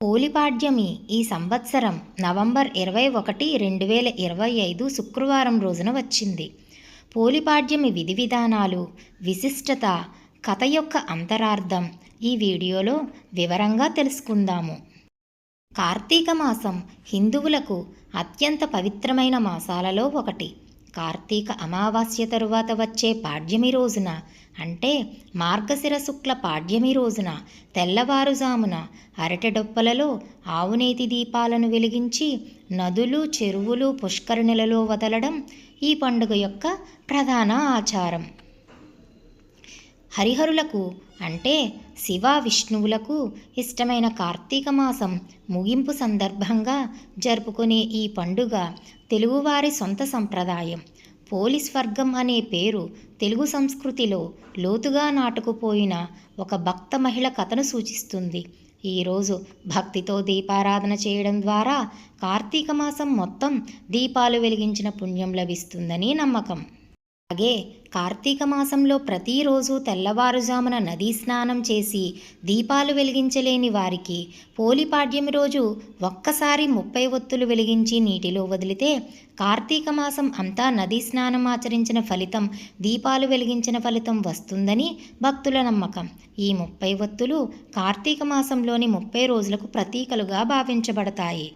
పోలిపాడ్యమి ఈ సంవత్సరం నవంబర్ ఇరవై ఒకటి రెండు వేల ఇరవై ఐదు శుక్రవారం రోజున వచ్చింది. పోలిపాడ్యమి విధి విధానాలు విశిష్టత కథ యొక్క అంతరార్థం ఈ వీడియోలో వివరంగా తెలుసుకుందాము. కార్తీక మాసం హిందువులకు అత్యంత పవిత్రమైన మాసాలలో ఒకటి. కార్తీక అమావాస్య తరువాత వచ్చే పాడ్యమి రోజున అంటే మార్గశిర శుక్ల పాడ్యమి రోజున తెల్లవారుజామున అరటడొప్పలలో ఆవునేతి దీపాలను వెలిగించి నదులు చెరువులు పుష్కరిణిలలో వదలడం ఈ పండుగ యొక్క ప్రధాన ఆచారం. హరిహరులకు అంటే శివ విష్ణువులకు ఇష్టమైన కార్తీక మాసం ముగింపు సందర్భంగా జరుపుకునే ఈ పండుగ తెలుగువారి సొంత సంప్రదాయం. పోలీస్ వర్గం అనే పేరు తెలుగు సంస్కృతిలో లోతుగా నాటుకుపోయిన ఒక భక్త మహిళ కథను సూచిస్తుంది. ఈరోజు భక్తితో దీపారాధన చేయడం ద్వారా కార్తీక మాసం మొత్తం దీపాలు వెలిగించిన పుణ్యం లభిస్తుందని నమ్మకం. అలాగే కార్తీక మాసంలో ప్రతిరోజు తెల్లవారుజామున నదీ స్నానం చేసి దీపాలు వెలిగించలేని వారికి పోలిపాడ్యమి రోజు ఒక్కసారి ముప్పై ఒత్తులు వెలిగించి నీటిలో వదిలితే కార్తీక మాసం అంతా నదీ స్నానం ఆచరించిన ఫలితం దీపాలు వెలిగించిన ఫలితం వస్తుందని భక్తుల నమ్మకం. ఈ ముప్పై ఒత్తులు కార్తీక మాసంలోని ముప్పై రోజులకు ప్రతీకలుగా భావించబడతాయి.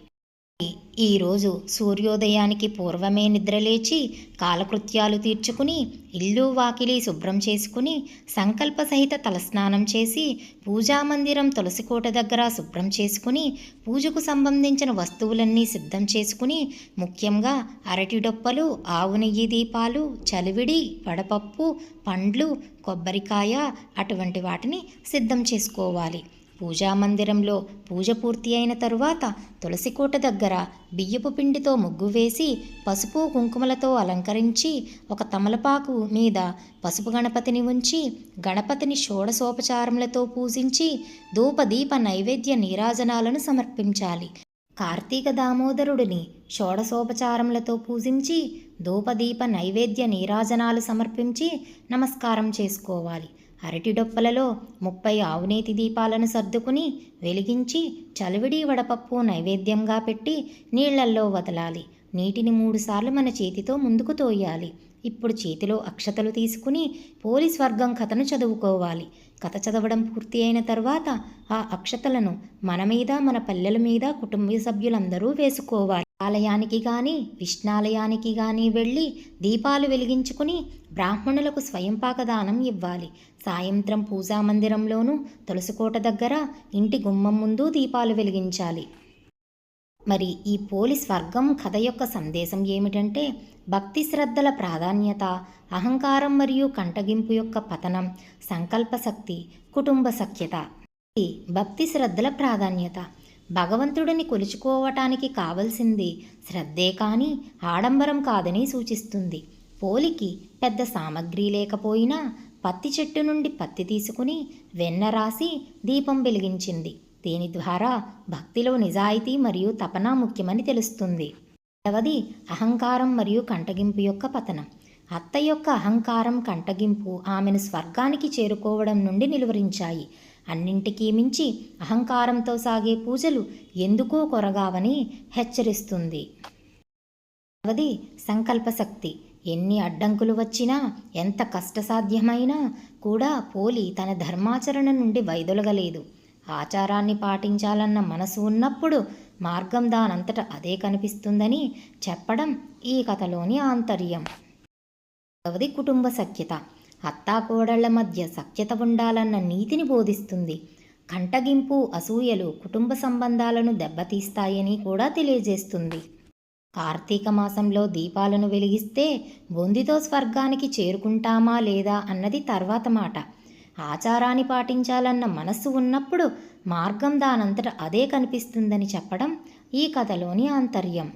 ఈరోజు సూర్యోదయానికి పూర్వమే నిద్రలేచి కాలకృత్యాలు తీర్చుకుని ఇల్లు వాకిలి శుభ్రం చేసుకుని సంకల్ప సహిత తలస్నానం చేసి పూజామందిరం తులసికోట దగ్గర శుభ్రం చేసుకుని పూజకు సంబంధించిన వస్తువులన్నీ సిద్ధం చేసుకుని ముఖ్యంగా అరటి డొప్పలు ఆవు నెయ్యి దీపాలు చలివిడి వడపప్పు పండ్లు కొబ్బరికాయ అటువంటి వాటిని సిద్ధం చేసుకోవాలి. పూజా మందిరంలో పూజ పూర్తి అయిన తరువాత తులసికోట దగ్గర బియ్యపు పిండితో ముగ్గు వేసి పసుపు కుంకుమలతో అలంకరించి ఒక తమలపాకు మీద పసుపు గణపతిని ఉంచి గణపతిని షోడసోపచారములతో పూజించి ధూపదీప నైవేద్య నీరాజనాలను సమర్పించాలి. కార్తీక దామోదరుడిని షోడశోపచారములతో పూజించి ధూపదీప నైవేద్య నీరాజనాలు సమర్పించి నమస్కారం చేసుకోవాలి. అరటి డొప్పలలో ముప్పై ఆవునేతి దీపాలను సర్దుకుని వెలిగించి చలివిడి వడపప్పు నైవేద్యంగా పెట్టి నీళ్ళల్లో వదలాలి. నీటిని మూడుసార్లు మన చేతితో ముందుకు తోయాలి. ఇప్పుడు చేతిలో అక్షతలు తీసుకుని పోలీస్ వర్గం కథను చదువుకోవాలి. కథ చదవడం పూర్తి అయిన తర్వాత ఆ అక్షతలను మన మీద మన పల్లెల మీద కుటుంబ సభ్యులందరూ వేసుకోవాలి. ఆలయానికి కానీ విష్ణాలయానికి కానీ వెళ్ళి దీపాలు వెలిగించుకుని బ్రాహ్మణులకు స్వయంపాక దానం ఇవ్వాలి. సాయంత్రం పూజా మందిరంలోనూ తులసికోట దగ్గర ఇంటి గుమ్మం ముందు దీపాలు వెలిగించాలి. మరి ఈ పోలి స్వర్గం కథ యొక్క సందేశం ఏమిటంటే భక్తి శ్రద్ధల ప్రాధాన్యత అహంకారం మరియు కంటగింపు యొక్క పతనం సంకల్ప శక్తి కుటుంబ సఖ్యత. ఇది భక్తి శ్రద్ధల ప్రాధాన్యత. భగవంతుడిని కొలుచుకోవటానికి కావలసింది శ్రద్ధే కానీ ఆడంబరం కాదని సూచిస్తుంది. పోలికి పెద్ద సామగ్రి లేకపోయినా పత్తి చెట్టు నుండి పత్తి తీసుకుని వెన్న రాసి దీపం వెలిగించింది. దీని ద్వారా భక్తిలో నిజాయితీ మరియు తపన ముఖ్యమని తెలుస్తుంది. రెండవది అహంకారం మరియు కంటగింపు యొక్క పతనం. అత్త యొక్క అహంకారం కంటగింపు ఆమెను స్వర్గానికి చేరుకోవడం నుండి నిలువరించాయి. అన్నింటికీ మించి అహంకారంతో సాగే పూజలు ఎందుకో కొరగావని హెచ్చరిస్తుంది. అవది సంకల్పశక్తి. ఎన్ని అడ్డంకులు వచ్చినా ఎంత కష్టసాధ్యమైనా కూడా పోలి తన ధర్మాచరణ నుండి వైదొలగలేదు. ఆచారాన్ని పాటించాలన్న మనసు ఉన్నప్పుడు మార్గం దానంతట అదే కనిపిస్తుందని చెప్పడం ఈ కథలోని ఆంతర్యం. రెండవది కుటుంబ సఖ్యత. అత్తాకోడళ్ళ మధ్య సఖ్యత ఉండాలన్న నీతిని బోధిస్తుంది. కంటగింపు అసూయలు కుటుంబ సంబంధాలను దెబ్బతీస్తాయని కూడా తెలియజేస్తుంది. కార్తీక మాసంలో దీపాలను వెలిగిస్తే బొందితో స్వర్గానికి చేరుకుంటామా లేదా అన్నది తర్వాత మాట. ఆచారాన్ని పాటించాలన్న మనస్సు ఉన్నప్పుడు మార్గం దానంతట అదే కనిపిస్తుందని చెప్పడం ఈ కథలోని ఆంతర్యం.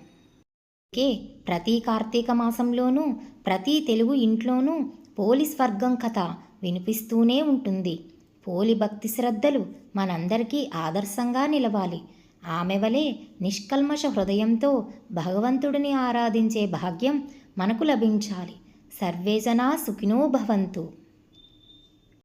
ప్రతి కార్తీక మాసంలోనూ ప్రతి తెలుగు ఇంట్లోనూ పోలీస్ వర్గం కథ వినిపిస్తూనే ఉంటుంది. పోలి భక్తి శ్రద్ధలు మనందరికీ ఆదర్శంగా నిలవాలి. ఆమె వలె నిష్కల్మష హృదయంతో భగవంతుడిని ఆరాధించే భాగ్యం మనకు లభించాలి. సర్వేజనా సుఖినో భవంతు.